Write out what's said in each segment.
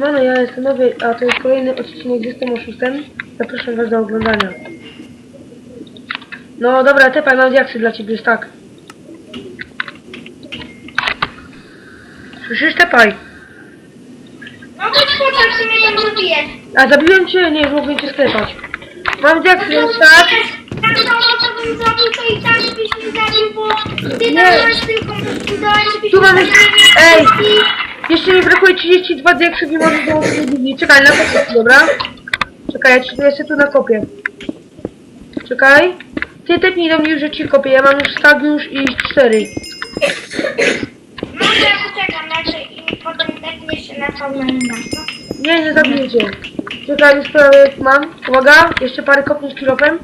Siemano, ja jestem nowy, a to jest kolejny odcinek z Jestem Oszustem. Zapraszam was do oglądania. No dobra, tepaj, mam diaksy dla ciebie, jest tak. Słyszysz, tepaj. No to ty mnie tam zabije. A zabiłem cię? Nie, mogłem cię sklepać. Mam diaksy, jest tak. Tak samo to bym zrobił, to i tak byś mnie zabił, bo ty dałeś tylko budowałeś, żebyś Tu mamy- zabił. Ej! Jeszcze mi brakuje 32 diaksów i możesz dołączyć do linii. Czekaj, na kopię, dobra? Czekaj, ja ci ja się tu nakopię. Czekaj. Ty tepnij do mnie już, że ci kopię. Ja mam już stag już i 4. No to ja poczekam raczej i potem tepniesz się na pełną no. Nie, nie zabiję cię. Czekaj, już prawie mam. Uwaga, jeszcze parę kopnięć kilofem.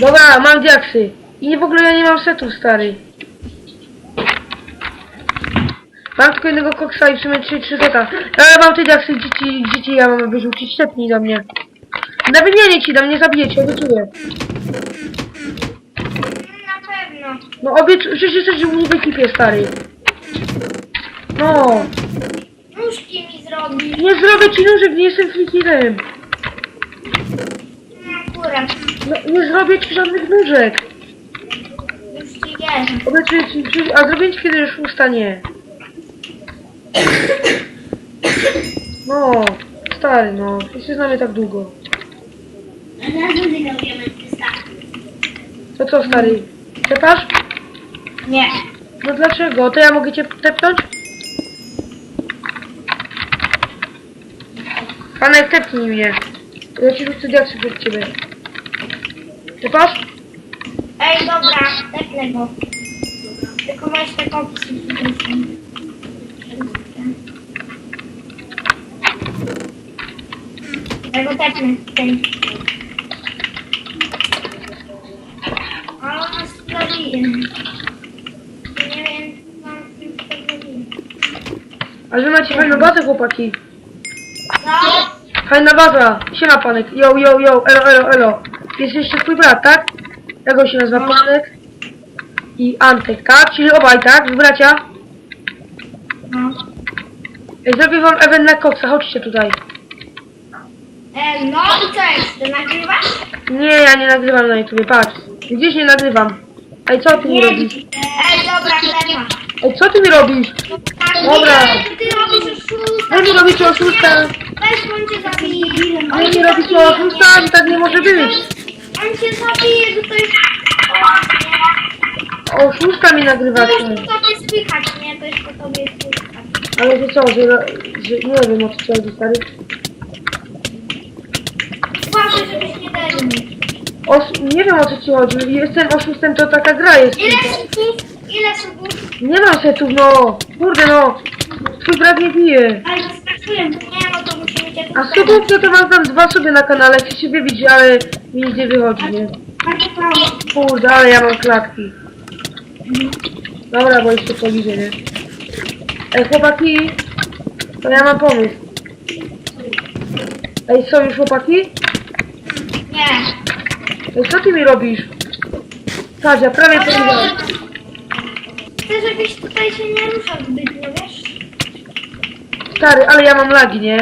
Dobra, mam diaksy. I w ogóle ja nie mam setów, stary. Mam tylko jednego koksa i w sumie 3, 3 seta. Ale mam te diaksy, gdzie ci, gdzie ci ja mam wyrzucić? Stepnij do mnie. Nawet nie, nie ci dam, nie zabiję cię, obiecuję. Na pewno. No obiecuję, że jesteś u mnie w ekipie, stary. No, Nóżki mi zrobi. nie zrobię ci nóżek, nie jestem frikirem. No akurat. No, nie zrobię ci żadnych nóżek. Już ci. Obiecuję a zrobię ci kiedy już ustanie. No, stary, no, już się znamy tak długo. To co, stary, tepasz? Nie. No dlaczego? To ja mogę cię tepnąć? Panek, tepnij mnie. Ja ci rzucę diaksy przed ciebie. Tepasz? Ej, dobra, tepnę go. Tylko weź te kopki. Ja go tepnę. Nas zabije. Nie wiem, co on z tym. A wy macie fajną bazę, chłopaki. No, Fajna baza. Siema, panek. Yo, yo, yo, elo, elo, elo. Jest jeszcze twój brat, tak? Jak on się nazywa? Panek? I Antek, tak? Czyli obaj, tak? Z bracia? no. Ej, zrobię wam event na koksa, chodźcie tutaj. Ej, no i co jest? Ty nagrywasz? Nie, ja nie nagrywam na YouTube, patrz. Gdzieś nie nagrywam. Ej, co ty mi robisz? Ej, dobra, chleba. Ej, co ty mi robisz? Dobra. Nie, ty robisz oszusta. Wy mi robicie oszusta. Weź, on cię zabije. Wy mi robicie oszusta, że tak nie może być. On cię zabije, bo to jest... Oszusta mi To nagrywacie. jest po tobie słychać, nie? To jest po tobie słychać. Ale że co, że, że nie wiem o ci chodzi, stary. Uważaj, żebyś nie dali. Os nie wiem o co ci chodzi. Jestem oszustem, to taka gra jest. Ile subów? Ile subów? Nie mam setów, no. Kurde, no. Twój brat nie bije. Ale zastraszyłem. Nie, no to musimy cię tu A subów to, to mam tam dwa sobie na kanale. Chcę się wybić, ale mi nic nie wychodzi, nie? Kurde, ale ja mam klatki. Dobra, bo jeszcze poliżę, nie? Ej, chłopaki. To ja mam pomysł. Ej, są już chłopaki? Nie. Ej, co ty mi robisz? Ja prawie powiedziałem. Chcę, żebyś tutaj się nie ruszał zbytnio, wiesz? Stary, ale ja mam lagi, nie?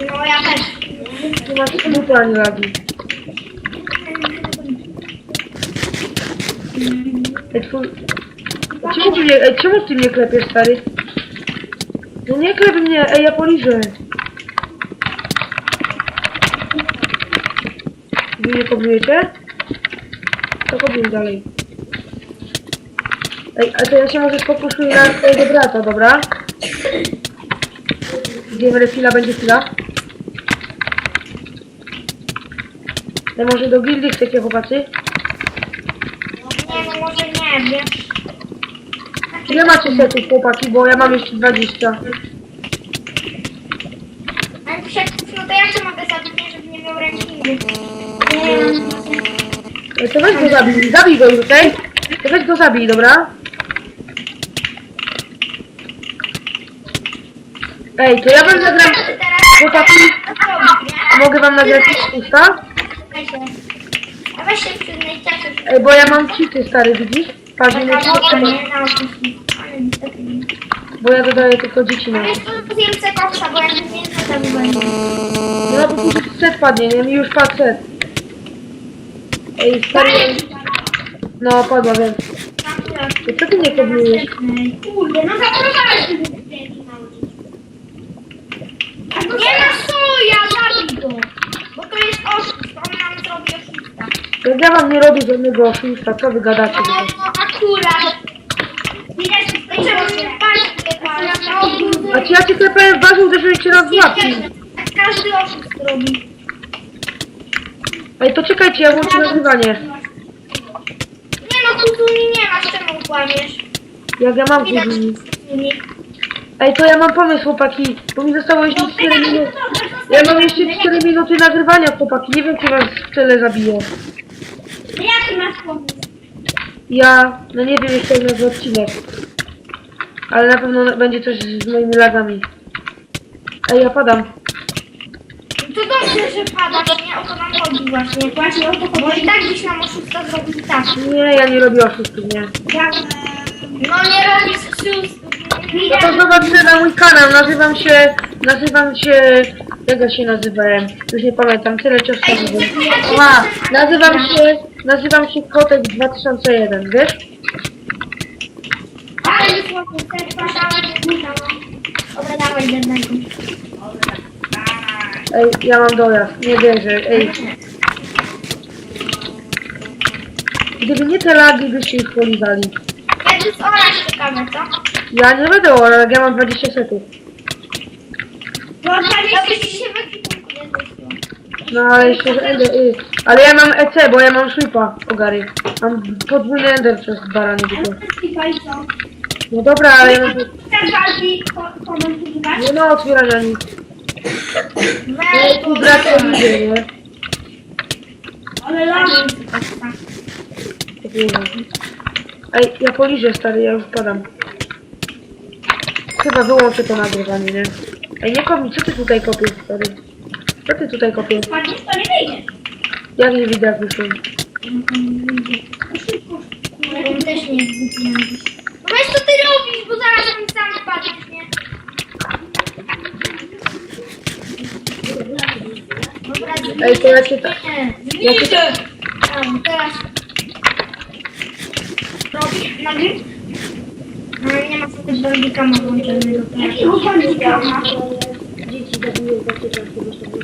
No ja też. Nie masz ani lagi. Ej, twój... Czemu ty mnie, czemu ty mnie klepiesz, stary? No nie klep mnie, ej, ja poliżę. Wy mnie kobiujecie? To kobiuj dalej. Ej, a to ja się może sfokusuję na twojego brata, dobra? Gdzie chwila będzie chwila? Ja może do gildii chcecie chłopacy? Nie, no może nie, wiesz? Ile macie setów chłopaki, bo ja mam jeszcze 20. Ale przeków, no to ja się mogę zabić, nie, żeby nie miał rankingu. Nie, Ej, to weź go zabij, zabij go już, okej? To weź go zabij, dobra? Ej, to ja wam nagram... Chłopaki, co mogę wam nagrać usta? Czekaj się. A weź się przyznaj, cieszę się. Ej, bo ja mam cheaty, stary, widzisz? Patrz, nie niestety nie. bo ja dodaję tylko dzieci na Ale to. to zjem se koksa, bo jak nie zjem to będzie. No bo tu set padnie, nie? Mi już padł set. Ej, stary, no padła, wiem. To co ty nie kombinujesz? Kurde, no zaprowadzę Nie ma soja, zabij go. Bo to jest oszust, on nam zrobi oszusta. Jak ja wam nie robię żadnego oszustwa, co wy gadacie? No, no akurat. Widać, że palić te A czy ja cię klepałem w barze, uderzyłem cię łapki? Każdy oszust robi. Ej, to czekajcie, ja włączę nagrywanie. Nie no, kultuni nie masz, czemu kłamiesz? Jak ja mam później. nie. Ej, to ja mam pomysł, chłopaki, bo mi zostało jeszcze 4 minuty. Ja mam jeszcze 4 minuty nagrywania, chłopaki. Nie wiem, czy was tyle zabiję. Ja, no nie wiem jeszcze jak nazwę odcinek. Ale na pewno będzie coś z moimi lagami. Ej, ja padam. To dobrze, że padasz, nie? O to nam chodzi właśnie. Właśnie o to chodzi. Bo i tak byś nam oszusta zrobił tak. Nie, ja nie robię oszustów, nie. No nie robisz oszustów. No to zobaczcie na mój kanał, nazywam się, nazywam się, jak ja się nazywałem? Już nie pamiętam, tyle czasu temu. A, nazywam się, nazywam się Kotek 2001, wiesz? Ale słabo, też patrzałem, Dobra, dawaj jednego. Ej, ja mam dojazd, nie wierzę, ej. Gdyby nie te lagi, byście ich polizali. Jakby z orać ciekawe, co? Ja nie będę o jak ja mam 20 setów. No, to byś ci się w ekipunku nie zmieściło. No ale jeszcze ender, y. Ale ja mam EC, bo ja mam sweepa, ogary. Mam podwójny ender przez baranie tylko. No dobra, ale ja mam... Chcesz walki komentować? Nie ma otwierania nic. Weź Tu brak widzę, nie? Ale kurwa. Ej, ja poliżę stary, ja już padam. Chyba wyłączę to nagrywanie, nie? Ej, nie kopnij, co ty tutaj kopiesz, stary? Co ty tutaj kopiesz? Panie, to nie wyjdzie. Jak nie widzę, jak wyszło? On też nie No weź co ty robisz, bo zaraz on sam spadnie, nie? Dobra, Ej, to ja cię tak... Nie, Ja cię... Tam, teraz. Robisz nagry? No nie ma sobie bandikama włączonego. Jakiego bandikama? Dzieci zabiję za ciebie, żeby na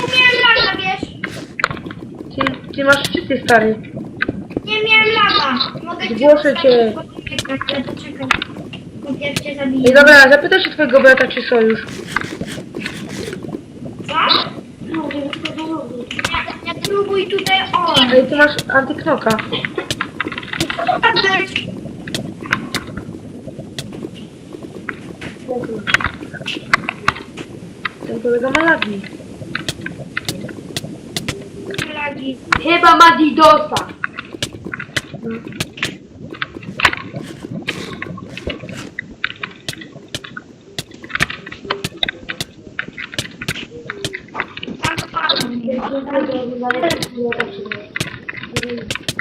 Ty, masz szczyty, stary. Nie miałem laga. Mogę cię Zgłoszę cię. Ale poczekaj. Najpierw cię zabiję. dobra, zapytaj się twojego brata, czy sojusz. Co? No, Nie, nie próbuj tutaj o. Ej, ty masz antyknoka. Ten kolega ma lagi. Lagi. Chyba ma Didosa. O, koniec.